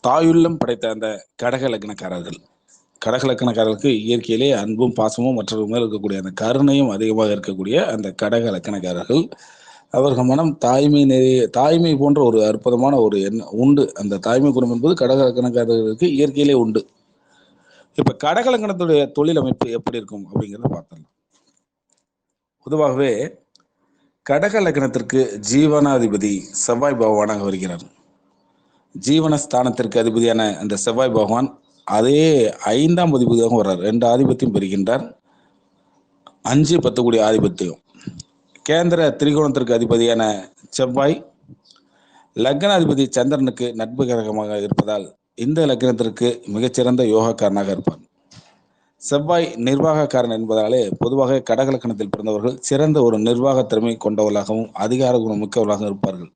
தாயுள்ளம் படைத்த அந்த கடக லக்னக்காரர்கள். கடக லக்கணக்காரர்களுக்கு இயற்கையிலே அன்பும் பாசமும் மற்றவர்கள் மேல் இருக்கக்கூடிய அந்த கருணையும் அதிகமாக இருக்கக்கூடிய அந்த கடக லக்கணக்காரர்கள் அவர்கள் மனம் தாய்மை நிறைய தாய்மை போன்ற ஒரு அற்புதமான ஒரு எண்ணம் உண்டு. அந்த தாய்மை குணம் என்பது கடக லக்கணக்காரர்களுக்கு இயற்கையிலே உண்டு. இப்போ கடக லக்கணத்துடைய தொழில் அமைப்பு எப்படி இருக்கும் அப்படிங்கிறத பார்த்துடலாம். பொதுவாகவே கடக லக்னத்திற்கு ஜீவனாதிபதி செவ்வாய் பகவானாக வருகிறார். ஜீவனஸ்தானத்திற்கு அதிபதியான அந்த செவ்வாய் பகவான் அதே ஐந்தாம் அதிபதியாக வர்றார். ரெண்டு ஆதிபத்தியம் பெறுகின்றார். அஞ்சு பத்து கூடிய ஆதிபத்தியம். கேந்திர திரிகோணத்திற்கு அதிபதியான செவ்வாய் லக்னாதிபதி சந்திரனுக்கு நட்பு கிரகமாக இருப்பதால் இந்த லக்னத்திற்கு மிகச்சிறந்த யோகக்காரனாக இருப்பார். செவ்வாய் நிர்வாகக்காரன் என்பதாலே பொதுவாக கடகலக்கணத்தில் பிறந்தவர்கள் சிறந்த ஒரு நிர்வாக திறமை கொண்டவர்களாகவும் அதிகார குணம் மிக்கவர்களாகவும் இருப்பார்கள்.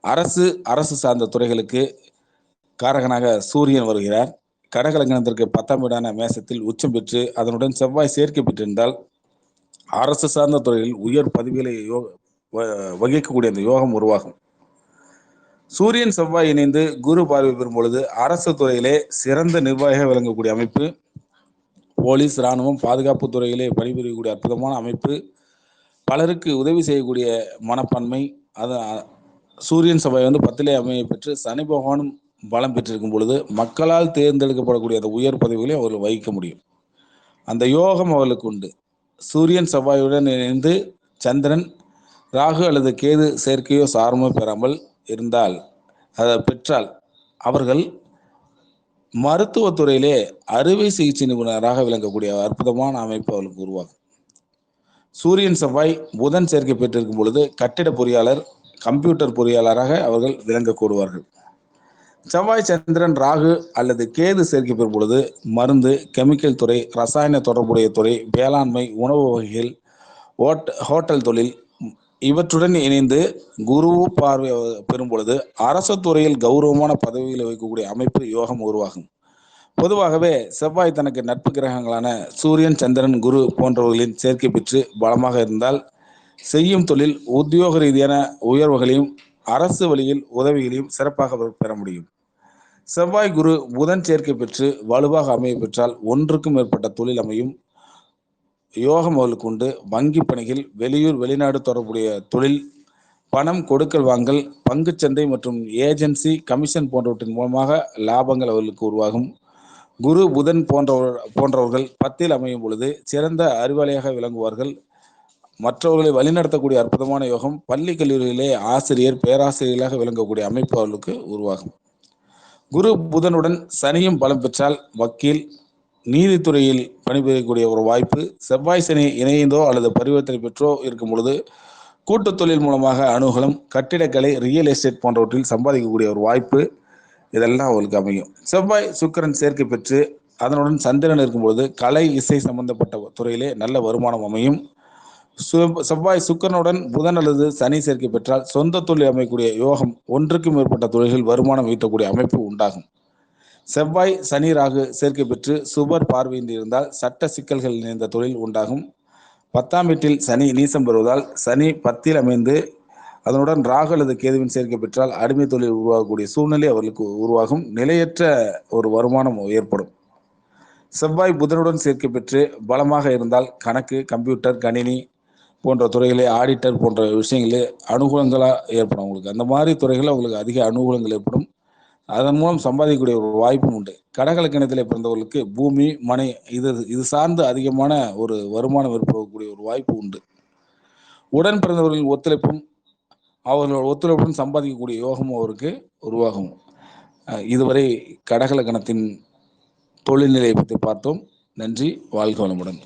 அரசு அரசு சார்ந்த துறைகளுக்கு காரகனாக சூரியன் வருகிறார். கடகலக்கணத்திற்கு பத்தாம் வீடான மேசத்தில் உச்சம் பெற்று அதனுடன் செவ்வாய் சேர்க்கை பெற்றிருந்தால் அரசு சார்ந்த துறையில் உயர் பதவிகளை யோக வகிக்கக்கூடிய அந்த யோகம் உருவாகும். சூரியன் செவ்வாய் இணைந்து குரு பார்வை பெறும் பொழுது அரசு துறையிலே சிறந்த நிர்வாகியாக விளங்கக்கூடிய அமைப்பு. போலீஸ் இராணுவம் பாதுகாப்பு துறையிலே பணிபுரியக்கூடிய அற்புதமான அமைப்பு. பலருக்கு உதவி செய்யக்கூடிய மனப்பான்மை. அது சூரியன் சபை வந்து பத்திலே அமைய பெற்று சனி பகவானும் பலம் பெற்றிருக்கும் பொழுது மக்களால் தேர்ந்தெடுக்கப்படக்கூடிய அந்த உயர் பதவிகளை அவர்கள் வகிக்க முடியும். அந்த யோகம் அவர்களுக்கு உண்டு. சூரியன் செவ்வாயுடன் இணைந்து சந்திரன் ராகு அல்லது கேது சேர்க்கையோ சாரமோ பெறாமல் இருந்தால் அதை பெற்றால் அவர்கள் மருத்துவத்துறையிலே அறுவை சிகிச்சை நிபுணராக விளங்கக்கூடிய அற்புதமான அமைப்பு அவர்களுக்கு உருவாகும். சூரியன் செவ்வாய் புதன் சேர்க்கை பெற்றிருக்கும் பொழுது கட்டிட பொறியாளர் கம்ப்யூட்டர் பொறியாளராக அவர்கள் விளங்கக்கூடுவார்கள் செவ்வாய் சந்திரன் ராகு அல்லது கேது சேர்க்கை பெறும் பொழுது மருந்து கெமிக்கல் துறை ரசாயன தொடர்புடைய துறை வேளாண்மை உணவு வகைகள் ஓட் ஹோட்டல் தொழில் இவற்றுடன் இணைந்து குரு பார்வை பெறும் பொழுது அரசு துறையில் கௌரவமான பதவிகளை வைக்கக்கூடிய அமைப்பு யோகம் உருவாகும். பொதுவாகவே செவ்வாய் தனக்கு நட்பு கிரகங்களான சூரியன் சந்திரன் குரு போன்றவர்களின் சேர்க்கை பெற்று பலமாக இருந்தால் செய்யும் தொழில் உத்தியோக ரீதியான உயர்வுகளையும் அரசு வழியில் உதவிகளையும் சிறப்பாக பெற முடியும். செவ்வாய் குரு புதன் சேர்க்கை பெற்று வலுவாக அமைய பெற்றால் ஒன்றுக்கும் மேற்பட்ட தொழில் அமையும். யோகம் அவர்களுக்கு உண்டு. வங்கி பணிகள் வெளியூர் வெளிநாடு தொடர்புடைய தொழில் பணம் கொடுக்கல் வாங்கல் பங்குச்சந்தை மற்றும் ஏஜென்சி கமிஷன் போன்றவற்றின் மூலமாக லாபங்கள் அவர்களுக்கு உருவாகும். குரு புதன் போன்றவர் போன்றவர்கள் பத்தில் அமையும் பொழுது சிறந்த அறிவாளியாக விளங்குவார்கள். மற்றவர்களை வழிநடத்தக்கூடிய அற்புதமான யோகம் பள்ளி கல்லூரியிலே ஆசிரியர் பேராசிரியர்களாக விளங்கக்கூடிய அமைப்பு அவர்களுக்கு உருவாகும். குரு புதனுடன் சனியும் பலம் பெற்றால் வக்கீல் நீதித்துறையில் பணிபுரியக்கூடிய ஒரு வாய்ப்பு செவ்வாய் சனி இணைந்தோ அல்லது பரிவர்த்தனை பெற்றோ இருக்கும் பொழுது கூட்டுத் தொழில் மூலமாக அணுகலம் கட்டிடக்கலை ரியல் எஸ்டேட் போன்றவற்றில் சம்பாதிக்கக்கூடிய ஒரு வாய்ப்பு இதெல்லாம் அவர்களுக்கு அமையும். செவ்வாய் சுக்கரன் சேர்க்கை பெற்று அதனுடன் சந்திரன் இருக்கும்பொழுது கலை இசை சம்பந்தப்பட்ட துறையிலே நல்ல வருமானம் அமையும். செவ்வாய் சுக்கரனுடன் புதன் அல்லது சனி சேர்க்கை பெற்றால் சொந்த தொழில் அமைக்கக்கூடிய யோகம் ஒன்றுக்கும் மேற்பட்ட தொழில்கள் வருமானம் ஈட்டக்கூடிய அமைப்பு உண்டாகும். செவ்வாய் சனி ராகு சேர்க்கை பெற்று சுபர் பார்வையின்றி இருந்தால் சட்ட சிக்கல்கள் நிறைந்த தொழில் உண்டாகும். பத்தாம் வீட்டில் சனி நீசம் பெறுவதால் சனி பத்தில் அமைந்து அதனுடன் ராகு அல்லது கேதுவின் சேர்க்கை பெற்றால் அடிமை தொழில் உருவாகக்கூடிய சூழ்நிலை அவர்களுக்கு உருவாகும். நிலையற்ற ஒரு வருமானம் ஏற்படும். செவ்வாய் புதனுடன் சேர்க்கை பெற்று பலமாக இருந்தால் கணக்கு கம்ப்யூட்டர் கணினி போன்ற துறைகளே ஆடிட்டர் போன்ற விஷயங்களே அனுகூலங்களாக ஏற்படும் அவங்களுக்கு அந்த மாதிரி துறைகளில் அவங்களுக்கு அதிக அனுகூலங்கள் ஏற்படும். அதன் மூலம் சம்பாதிக்கக்கூடிய ஒரு வாய்ப்பும் உண்டு. கடகலக்கணத்தில் பிறந்தவர்களுக்கு பூமி மனை இது இது சார்ந்து அதிகமான ஒரு வருமானம் ஏற்படக்கூடிய ஒரு வாய்ப்பு உண்டு. உடன் பிறந்தவர்களின் ஒத்துழைப்பும் அவர்களோட ஒத்துழைப்புடன் சம்பாதிக்கக்கூடிய யோகமும் அவருக்கு உருவாகும். இதுவரை கடகலக்கணத்தின் தொழில்நிலையை பற்றி பார்த்தோம். நன்றி வாழ்க வளமுடன்.